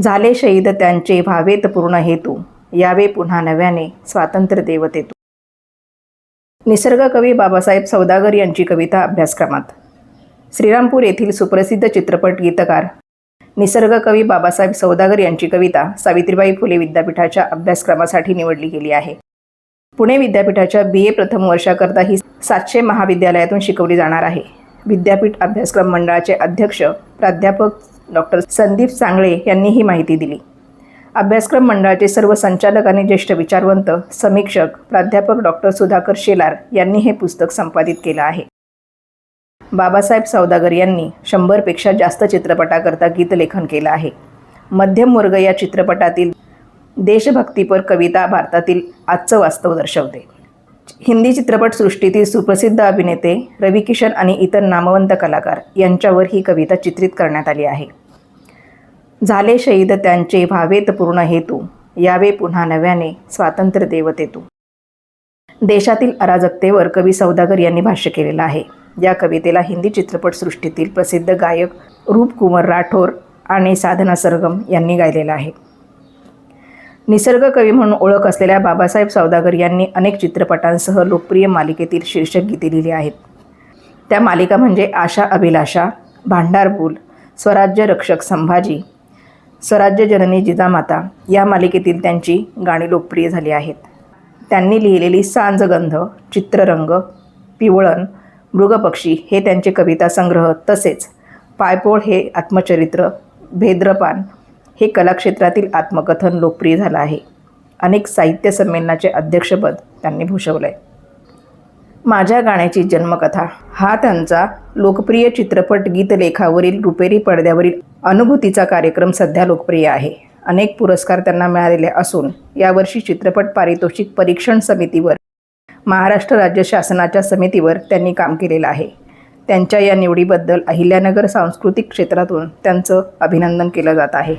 झाले शहीद त्यांचे भावेत पूर्ण हेतू. यावे पुन्हा नव्याने स्वातंत्र्य देवतेतू. निसर्ग कवी बाबासाहेब सौदागर यांची कविता अभ्यासक्रमात. श्रीरामपूर येथील सुप्रसिद्ध चित्रपट गीतकार निसर्ग कवी बाबासाहेब सौदागर यांची कविता सावित्रीबाई फुले विद्यापीठाच्या अभ्यासक्रमासाठी निवडली गेली आहे. पुणे विद्यापीठाच्या बी ए प्रथम वर्षाकरता ही सातशे महाविद्यालयातून शिकवली जाणार आहे. विद्यापीठ अभ्यासक्रम मंडळाचे अध्यक्ष प्राध्यापक डॉक्टर संदीप सांगळे यांनी ही माहिती दिली. अभ्यासक्रम मंडळाचे सर्व संचालक आणि ज्येष्ठ विचारवंत समीक्षक प्राध्यापक डॉक्टर सुधाकर शेलार यांनी हे पुस्तक संपादित केलं आहे. बाबासाहेब सौदागर यांनी शंभरपेक्षा जास्त चित्रपटाकरता गीतलेखन केलं आहे. मध्यम वर्ग या चित्रपटातील देशभक्तीपर कविता भारतातील आजचं वास्तव दर्शवते. हिंदी चित्रपटसृष्टीतील सुप्रसिद्ध अभिनेते रवी किशन आणि इतर नामवंत कलाकार यांच्यावर ही कविता चित्रित करण्यात आली आहे. झाले शहीद त्यांचे व्हावेत पूर्ण हेतू यावे पुन्हा नव्याने स्वातंत्र्य देवतेतू. देशातील अराजकतेवर कवी सौदागर यांनी भाष्य केलेलं आहे. या कवितेला हिंदी चित्रपटसृष्टीतील प्रसिद्ध गायक रूपकुमार राठोर आणि साधना सरगम यांनी गायलेलं आहे. निसर्ग कवी म्हणून ओळख असलेल्या बाबासाहेब सौदागर यांनी अनेक चित्रपटांसह लोकप्रिय मालिकेतील शीर्षक गीते लिहिली आहेत. त्या मालिका म्हणजे आशा अभिलाषा भांडारपूल स्वराज्य रक्षक संभाजी स्वराज्य जननी जिजामाता या मालिकेतील त्यांची गाणी लोकप्रिय झाली आहेत. त्यांनी लिहिलेली सांजगंध चित्ररंग पिवळण मृगपक्षी हे त्यांचे कविता संग्रह तसेच पायपोळ हे आत्मचरित्र भेद्रपान हे कलाक्षेत्रातील आत्मकथन लोकप्रिय झालं आहे. अनेक साहित्य संमेलनाचे अध्यक्षपद त्यांनी भूषवलं आहे माझ्या गाण्याची जन्मकथा हा त्यांचा लोकप्रिय चित्रपट गीतलेखावरील रुपेरी पडद्यावरील अनुभूतीचा कार्यक्रम सध्या लोकप्रिय आहे. अनेक पुरस्कार त्यांना मिळालेले असून यावर्षी चित्रपट पारितोषिक परीक्षण समितीवर महाराष्ट्र राज्य शासनाच्या समितीवर त्यांनी काम केलेलं आहे. त्यांच्या या निवडीबद्दल अहिल्यानगर सांस्कृतिक क्षेत्रातून त्यांचं अभिनंदन केलं जात आहे.